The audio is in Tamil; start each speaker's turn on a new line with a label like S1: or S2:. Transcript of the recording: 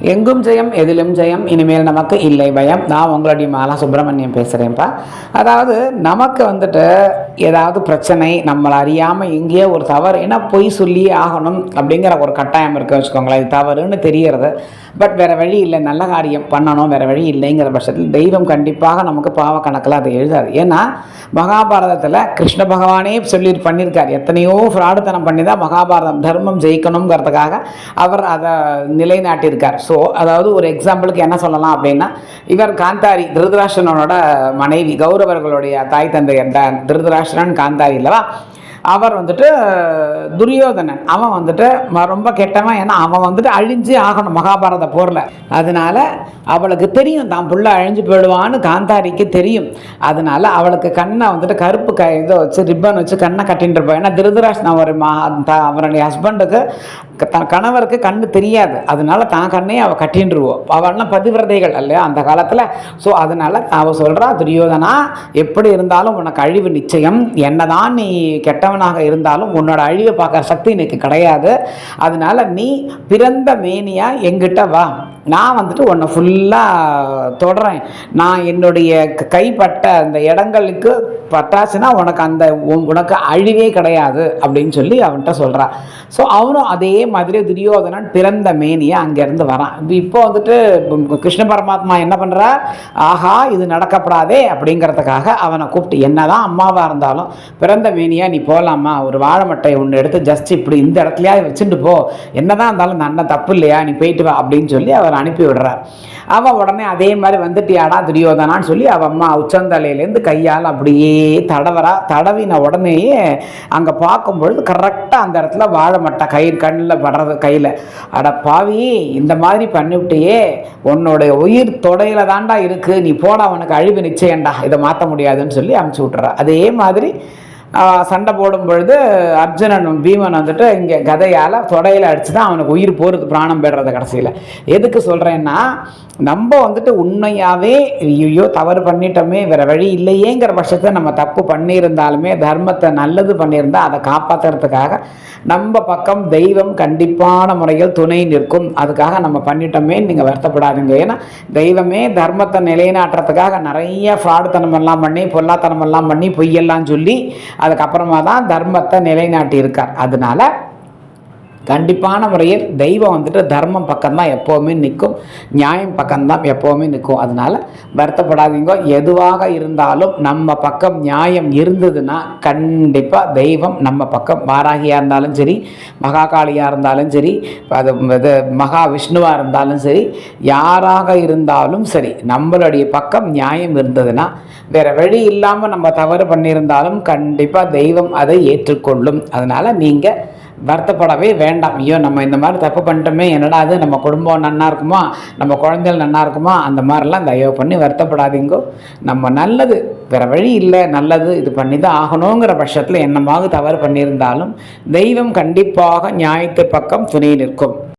S1: எங்கும் ஜெயம் எதிலும் ஜெயம் இனிமேல் நமக்கு இல்லை பயம். நான் உங்களுடைய மாலா சுப்பிரமணியம் பேசுகிறேன்ப்பா அதாவது நமக்கு வந்துட்டு ஏதாவது பிரச்சனை நம்மளை அறியாமல் எங்கேயோ ஒரு தவறு ஏன்னா பொய் சொல்லியே ஆகணும் அப்படிங்கிற ஒரு கட்டாயம் இருக்கு வச்சுக்கோங்களேன். இது தவறுன்னு தெரியறது. பட் வேறு வழி இல்லை நல்ல காரியம் பண்ணணும் வேறு வழி இல்லைங்கிற பட்சத்தில் தெய்வம் கண்டிப்பாக நமக்கு பாவ கணக்கில் அதை எழுதாது. ஏன்னா மகாபாரதத்தில் கிருஷ்ண பகவானே சொல்லி பண்ணியிருக்கார். எத்தனையோ ஃப்ராடுத்தனம் பண்ணி தான் மகாபாரதம் தர்மம் ஜெயிக்கணுங்கிறதுக்காக அவர் அதை நிலைநாட்டியிருக்கார். ஸோ அதாவது ஒரு எக்ஸாம்பிளுக்கு என்ன சொல்லலாம் அப்படின்னா இவர் காந்தாரி திருதராஷ்டனோட மனைவி கௌரவர்களுடைய தாய் தந்தை என்ற திருதராஷ்டிரன் காந்தாரி இல்லவா? அவர் வந்துட்டு துரியோதனன். அவன் வந்துட்டு ரொம்ப கெட்டவன். ஏன்னா அவன் வந்துட்டு அழிஞ்சு ஆகணும் மகாபாரத போரில். அதனால அவளுக்கு தெரியும் தான் புள்ள அழிஞ்சு போயிடுவான்னு காந்தாரிக்கு தெரியும். அதனால அவளுக்கு கண்ணை வந்துட்டு கருப்பு க இதை வச்சு ரிப்பன் வச்சு கண்ணை கட்டின்னு இருப்பான் ஏன்னா திருதராஷ்ணன் ஒரு மா அவருடைய ஹஸ்பண்டுக்கு தன் கணவருக்கு கண்ணு தெரியாது. அதனால தான் கண்ணையும் அவள் கட்டின்றுவோம் அவள்லாம் பதிவிரதைகள் இல்லையா அந்த காலத்தில்? ஸோ அதனால அவள் சொல்கிறா துரியோதனா எப்படி இருந்தாலும் உனக்கு அழிவு நிச்சயம். என்னதான் நீ கெட்ட கெட்டவனாக இருந்தாலும் உன்னோட அழிவை பார்க்குற சக்தி எனக்கு கிடையாது. அதனால நீ பிறந்த மேனியா எங்கிட்ட வா. நான் வந்துட்டு உன்னை ஃபுல்லாக தொடறேன். நான் என்னுடைய க- கைப்பட்ட அந்த இடங்களுக்கு பட்டாச்சுன்னா உனக்கு அந்த உனக்கு அழிவே கிடையாது அப்படின்னு சொல்லி அவன்கிட்ட சொல்கிறான் ஸோ அவனும் அதே மாதிரி துரியோதனன் பிறந்த மேனியை அங்கேருந்து வரான். இப்போ வந்துட்டு கிருஷ்ண பரமாத்மா என்ன பண்ணுறார் ஆஹா இது நடக்கப்படாதே அப்படிங்கிறதுக்காக அவனை கூப்பிட்டு என்னதான் அம்மாவாக இருந்தாலும் பிறந்த மேனியாக நீ போகலாமா ஒரு வாழை மட்டை ஒன்று எடுத்து ஜஸ்ட் இப்படி இந்த இடத்துலையாவது வச்சுட்டு போ. என்னதான் இருந்தாலும் அந்த அண்ணன் தப்பு இல்லையா? நீ போயிட்டு வா அப்படின்னு சொல்லி அவன் அனுப்பி விடுறார் அவன் உடனே அதே மாதிரி வந்துட்டியாடா துரியோதனான்னு சொல்லி அவன் அம்மா உச்சந்தலையிலேருந்து கையால் அப்படியே தடவரா தடவின உடனேயே அங்கே பார்க்கும்பொழுது கரெக்டாக அந்த இடத்துல வாழை கயிறு கண்ணில் படுறது கையில். அட பாவி இந்த மாதிரி பண்ணிவிட்டியே உன்னோடைய உயிர் தொடையில தாண்டா இருக்குது நீ போட அவனுக்கு அழிவு நிச்சயம்டா இதை மாற்ற முடியாதுன்னு சொல்லி அமுச்சு விட்டுறா. அதே மாதிரி சண்டை போடும் பொழுது அர்ஜுனன் பீமன் வந்துட்டு இங்கே கதையால் தொடையில் அடித்து தான் அவனுக்கு உயிர் போகிறது பிராணம் பெறுறது கடைசியில். எதுக்கு சொல்கிறேன்னா நம்ம வந்துட்டு உண்மையாகவே ஐயோ தவறு பண்ணிட்டோமே வேறு வழி இல்லையேங்கிற பட்சத்தை நம்ம தப்பு பண்ணியிருந்தாலுமே தர்மத்தை நல்லது பண்ணியிருந்தால் அதை காப்பாற்றுறதுக்காக நம்ம பக்கம் தெய்வம் கண்டிப்பான முறையில் துணை நிற்கும். அதுக்காக நம்ம பண்ணிட்டோமே நீங்கள் வருத்தப்படாதீங்க. ஏன்னா தெய்வமே தர்மத்தை நிலைநாட்டுறதுக்காக நிறைய ஃப்ராடுத்தனமெல்லாம் பண்ணி பொல்லாத்தனமெல்லாம் பண்ணி பொய்யெல்லாம் சொல்லி அதுக்கப்புறமா தான் தர்மத்தை நிலைநாட்டி இருக்கார் அதனால கண்டிப்பான முறையில் தெய்வம் வந்துட்டு தர்மம் பக்கம்தான் எப்போவுமே நிற்கும் நியாயம் பக்கம்தான் எப்போவுமே நிற்கும். அதனால் வருத்தப்படாதீங்க. எதுவாக இருந்தாலும் நம்ம பக்கம் நியாயம் இருந்ததுன்னா கண்டிப்பாக தெய்வம் நம்ம பக்கம் வாராகியாக இருந்தாலும் சரி மகாகாளியாக இருந்தாலும் சரி அது இது மகா விஷ்ணுவாக இருந்தாலும் சரி யாராக இருந்தாலும் சரி நம்மளுடைய பக்கம் நியாயம் இருந்ததுன்னா வேறு வழி இல்லாமல் நம்ம தவறு பண்ணியிருந்தாலும் கண்டிப்பாக தெய்வம் அதை ஏற்றுக்கொள்ளும். அதனால் நீங்கள் வருத்தப்படவே வேண்டாம். ஐயோ நம்ம இந்த மாதிரி தப்பு பண்ணிட்டோமே என்னடா அது நம்ம குடும்பம் நன்னா இருக்குமா? நம்ம குழந்தைகள் நன்னா இருக்குமா? அந்த மாதிரிலாம் தயவு பண்ணி வருத்தப்படாதீங்கோ. நம்ம நல்லது வேறு வழி இல்லை நல்லது இது பண்ணி தான் ஆகணுங்கிற பட்சத்தில் என்னமாக தவறு பண்ணியிருந்தாலும் தெய்வம் கண்டிப்பாக நியாயத்து பக்கம் துணை நிற்கும்.